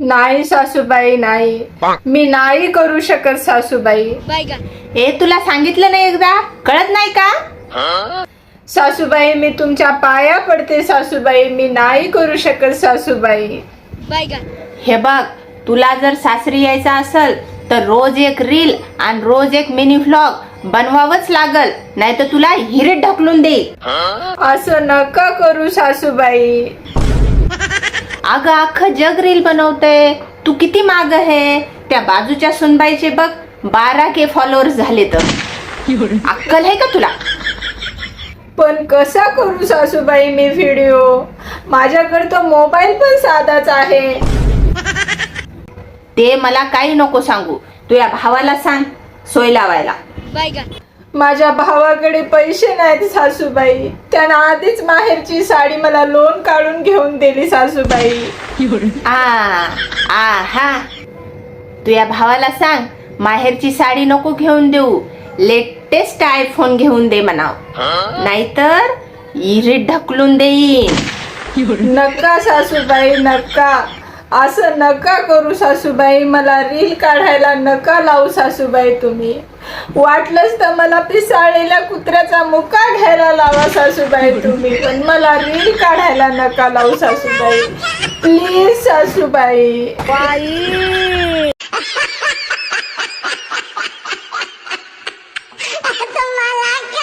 नाही सासूबाई नाही. मी नाही करू शकत सासूबाई. ए तुला सांगितलं नाही एकदा? कळत नाही का? सासूबाई मी तुमच्या पाया पडते सासूबाई. मी नाही करू शकत सासूबाई. हे बघ तुला जर सासरी यायचं असेल तर रोज एक रील आणि रोज एक मिनी व्लॉग बनवावंच लागल. नाही तर तुला हिरीत ढकलून देईल. असं नका करू सासूबाई. अगं अख्खं जग रील बनवतंय. तू किती माग आहे? त्या बाजूच्या सुनबाईचे बघ बारा के फॉलोअर्स झाले तर अक्कल आहे का तुला? पण कसा करू सासूबाई मी व्हिडिओ माझ्याकडे तो मोबाईल पण साधाच आहे. ते मला काही नको सांगू. तुझ्या भावाला सांग सोय लावायला. माझ्या भावाकडे पैसे नाहीत सासूबाई. त्यानं आधीच माहेरची साडी मला लोन काढून घेऊन दिली सासूबाई. आ आ हा. तुझ्या भावाला सांग माहेरची साडी नको घेऊन देऊ. लेटेस्ट आयफोन घेऊन दे म्हणाव. नाहीतर इरीत ढकलून देईन. नका सासूबाई नका. असं नका करू सासूबाई मला रील काढायला नका लावू सासूबाई तुम्ही. वाटलंच तर मला पिसाळलेल्या कुत्र्याचा मुका घ्यायला लावा सासूबाई तुम्ही पण मला रील काढायला नका लावू सासूबाई. प्लीज सासूबाई. बाई.